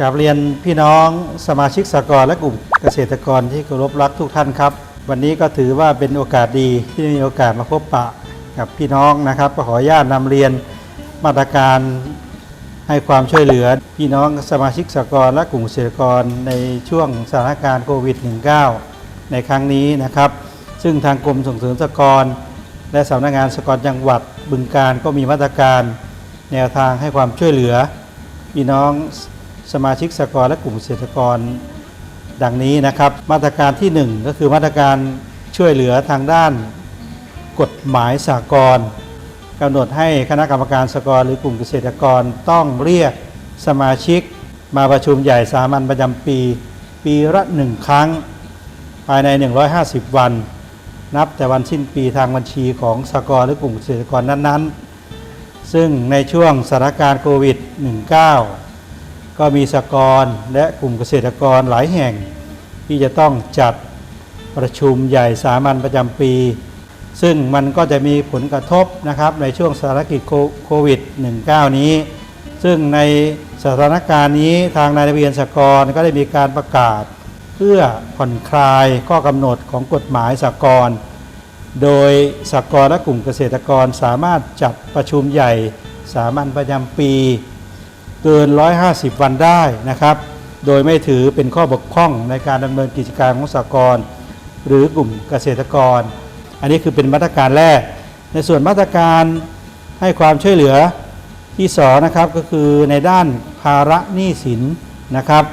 กราบเรียนพี่น้องสมาชิกสกรและกลุ่มเกษตรกรที่เคารพรักทุกท่านครับ วันนี้ก็ถือว่าเป็นโอกาสดีที่มีโอกาสมาพบปะกับพี่น้องนะครับก็ขออนุญาตนำเรียนมาตรการให้ความช่วยเหลือพี่น้องสมาชิกสกรและกลุ่มเกษตรกรในช่วงสถานการณ์โควิด -19 ในครั้งนี้นะครับ ซึ่งทางกรมส่งเสริมสกรและสำนักงานสกรจังหวัดบึงการก็มีมาตรการ แนวทางให้ความช่วยเหลือพี่น้อง สมาชิกสกรณ์และกลุ่มเกษตรกร ดังนี้นะครับ มาตรการที่ 1 ก็คือมาตรการช่วยเหลือทางด้าน กฎหมายสากลกำหนดให้คณะกรรมการสกรณ์หรือกลุ่มเกษตรกรต้องเรียกสมาชิก มาประชุมใหญ่สามัญประจำปี ปีละหนึ่งครั้ง ภายใน 150 วัน นับแต่วันสิ้นปีทางบัญชีของสกรณ์หรือกลุ่มเกษตรกรนั้นๆ ซึ่งในช่วงสถานการณ์โควิด -19 ก็มีสกรณ์และกลุ่มเกษตรกรหลายแห่ง ที่จะต้องจัดประชุมใหญ่สามัญประจำปี ซึ่งมันก็จะมีผลกระทบนะครับในช่วงสถานกิจโควิด -19 นี้ ซึ่งในสถานการณ์นี้ทางนายทะเบียนสกรณ์ก็ได้มีการประกาศ เพื่อผ่อนคลายข้อกำหนดของกฎหมายสกรณ์โดยสกรณ์และกลุ่มเกษตรกรสามารถจัดประชุมใหญ่สามัญประจำปี เกิน 150 วันได้นะครับ โดยไม่ถือเป็นข้อบกพร่องในการดำเนินกิจการของสหกรณ์หรือกลุ่มเกษตรกร อันนี้คือเป็นมาตรการแรก ในส่วนมาตรการให้ความช่วยเหลือที่สองนะครับก็คือในด้านภาระหนี้สินนะครับ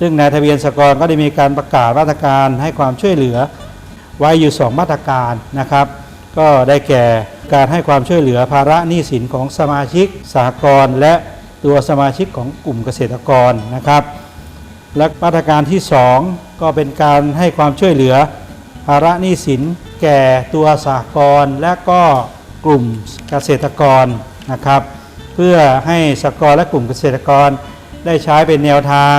ซึ่งนายทะเบียนสกรก็ได้มีการประกาศมาตรการให้ความช่วยเหลือ ไว้อยู่ 2 มาตรการนะครับ ก็ได้แก่การให้ความช่วยเหลือภาระหนี้สินของสมาชิกสหกรและ ตัวสมาชิกของกลุ่มเกษตรกรนะครับ และมาตรการที่ 2 ก็เป็นการให้ความช่วยเหลือ ภาระหนี้สินแก่ตัวสหกรณ์และก็กลุ่มเกษตรกรนะครับ เพื่อให้สหกรณ์และกลุ่มเกษตรกรได้ใช้เป็นแนวทาง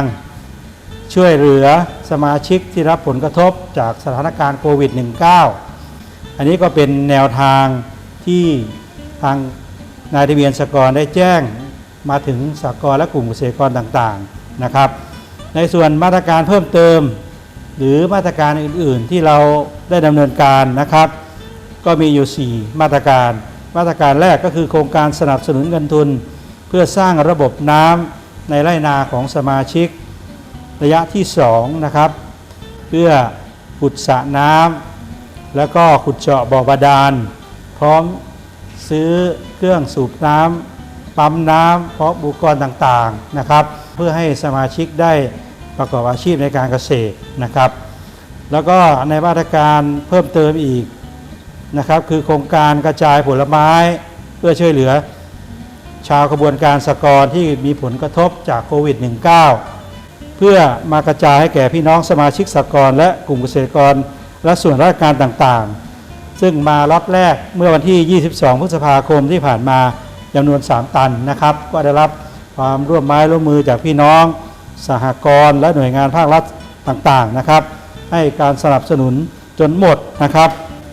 ช่วยเหลือสมาชิกที่รับผลกระทบจากสถานการณ์โควิด -19 อันนี้ก็เป็นแนวทางที่ทางนายทะเบียนสกรณ์ได้แจ้ง มาถึงสหกรและกลุ่มเกษตรกรต่างๆนะครับ ในส่วนมาตรการเพิ่มเติม หรือมาตรการอื่นๆที่เราได้ดำเนินการนะครับ ก็มีอยู่ 4 มาตรการ มาตรการแรกก็คือโครงการสนับสนุนเงินทุน เพื่อสร้างระบบน้ำในไร่นาของสมาชิก ระยะที่2นะครับเพื่อขุดสระน้ำแล้วก็ขุดเจาะบ่อบาดาล พร้อมซื้อเครื่องสูบน้ำ ปั๊มน้ำเพาะบุกรต่างๆนะครับ เพื่อให้สมาชิกได้ประกอบอาชีพในการเกษตรนะครับ แล้วก็ในมาตรการเพิ่มเติมอีกนะครับ คือโครงการกระจายผลไม้เพื่อช่วยเหลือชาวกระบวนการสหกรณ์ที่มีผลกระทบจากโควิด -19 เพื่อมากระจายให้แก่พี่น้องสมาชิกสหกรณ์และกลุ่มเกษตรกร และส่วนราชการต่างๆ ซึ่งมาล็อตแรกเมื่อวันที่ 22 พฤษภาคมที่ผ่านมา จำนวน 3 ตันนะครับ ก็ได้รับความร่วมไม้ร่วมมือจากพี่น้อง สหกรณ์และหน่วยงานภาครัฐต่างๆนะครับ ให้การสนับสนุนจนหมดนะครับ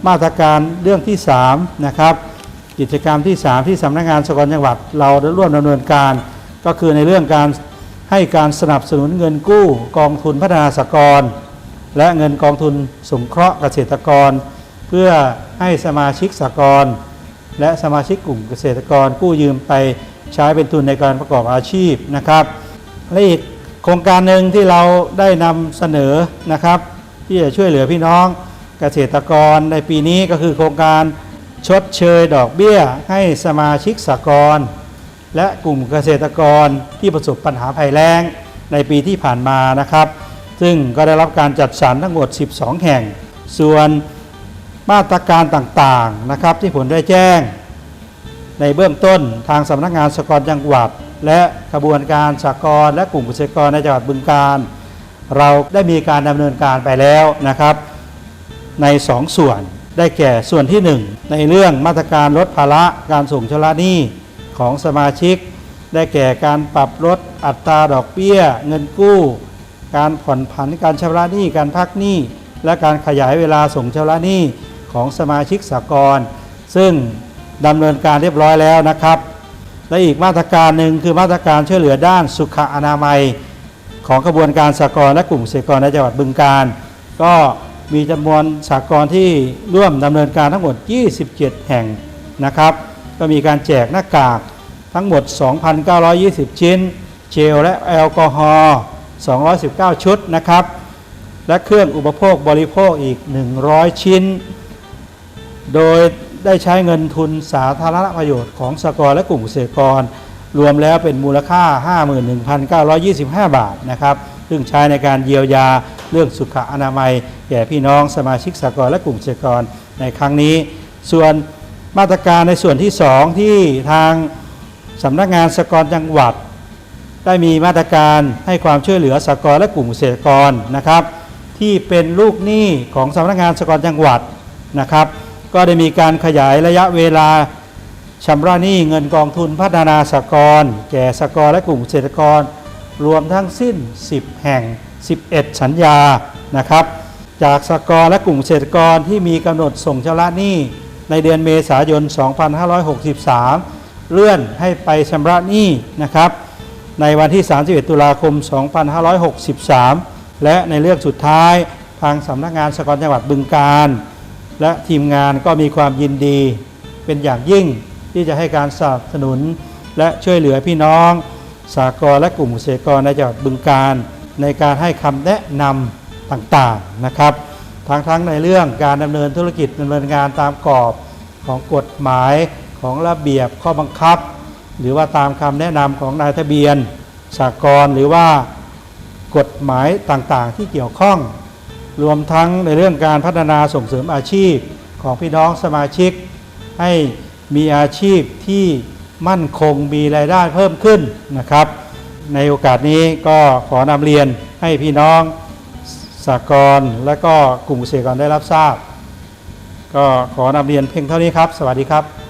มาตรการเรื่องที่3นะครับกิจกรรมที่ 3 ที่สำนักงานสหกรณ์จังหวัด เราได้ร่วมดำเนินการ ก็คือในเรื่องการให้การสนับสนุนเงินกู้ กองทุนพัฒนาสหกรณ์และเงินกองทุนสงเคราะห์เกษตรกร เพื่อให้สมาชิกสหกรณ์ และสมาชิกกลุ่มเกษตรกรกู้ยืมไปใช้เป็นทุนในการประกอบอาชีพนะครับและอีกโครงการหนึ่งที่เราได้นำเสนอนะครับ ที่จะช่วยเหลือพี่น้องเกษตรกรในปีนี้ก็คือโครงการชดเชยดอกเบี้ยให้สมาชิกสหกรณ์และกลุ่มเกษตรกรที่ประสบปัญหาภัยแล้งในปีที่ผ่านมานะครับ ซึ่งก็ได้รับการจัดสรรทั้งหมด 12 แห่ง ส่วน มาตรการต่างๆนะครับที่ผมได้แจ้ง ในเบื้องต้นทางสำนักงานสกรจังหวัด และขบวนการสกรและกลุ่มเกษตรกรในจังหวัดบึงกาฬเราได้มีการดำเนินการไปแล้วนะครับ ใน2ส่วนได้แก่ส่วนที่ 1 ในเรื่องมาตรการลดภาระการส่งชำระหนี้ของสมาชิก ได้แก่การปรับลดอัตราดอกเบี้ย เงินกู้ การผ่อนผันการชำระหนี้การพักหนี้ และการขยายเวลาส่งชำระหนี้ ของสมาชิกสากลซึ่งดำเนินการเรียบร้อยแล้วนะครับ และอีกมาตรการหนึ่งคือมาตรการช่วยเหลือด้านสุขอนามัย ของกระบวนการสหกรณ์และกลุ่มเกษตรกรในจังหวัดบึงกาฬก็มีจำนวนสหกรณ์ที่ร่วมดำเนินการทั้งหมด 27 แห่งนะครับ ก็มีการแจกหน้ากากทั้งหมด 2,920 ชิ้น เจลและแอลกอฮอล์ 219 ชุดนะครับ และเครื่องอุปโภคบริโภคอีก 100 ชิ้น โดยได้ใช้เงินทุนสาธารณประโยชน์ของสกรและกลุ่มเกษตรกร รวมแล้วเป็นมูลค่า 51,925 บาทนะครับ ซึ่งใช้ในการเยียวยาเรื่องสุขอนามัย แก่พี่น้องสมาชิกสกรและกลุ่มเกษตรกรในครั้งนี้ ส่วนมาตรการในส่วนที่ 2 ที่ทางสำนักงานสกรจังหวัด ได้มีมาตรการให้ความช่วยเหลือสกรและกลุ่มเกษตรกรนะครับ ที่เป็นลูกหนี้ของสำนักงานสกรจังหวัดนะครับ ก็ได้มีการขยายระยะเวลาชำระหนี้เงินกองทุนพัฒนาสกรณ์แก่สกรณ์และกลุ่มเกษตรกร รวมทั้งสิ้น 10 แห่ง 11 สัญญานะครับ จากสกรณ์และกลุ่มเกษตรกรที่มีกำหนดส่งชำระหนี้ในเดือนเมษายน 2563 เลื่อนให้ไปชำระหนี้นะครับ ในวันที่ 31 ตุลาคม 2563 และในเรื่องสุดท้ายทางสำนักงานสกรณ์จังหวัดบึงกาฬ และทีมงานก็มีความยินดี เป็นอย่างยิ่งที่จะให้การสนับสนุน และช่วยเหลือพี่น้อง สากลและกลุ่มเกษตรกรในจังหวัดบึงกาฬในการให้คำแนะนำต่างๆนะครับทั้งทั้งในเรื่องการดำเนินธุรกิจดำเนินงานตามกรอบของกฎหมายของระเบียบข้อบังคับ หรือว่าตามคำแนะนำของนายทะเบียนสากลหรือว่ากฎหมายต่างๆ ที่เกี่ยวข้อง รวมทั้งในเรื่องการพัฒนาส่งเสริมอาชีพของพี่น้องสมาชิก ให้มีอาชีพที่มั่นคงมีรายได้เพิ่มขึ้นนะครับ ในโอกาสนี้ก็ขอนำเรียนให้พี่น้องสากลและก็กลุ่มเกษตรกรได้รับทราบ ก็ขอนำเรียนเพียงเท่านี้ครับ สวัสดีครับ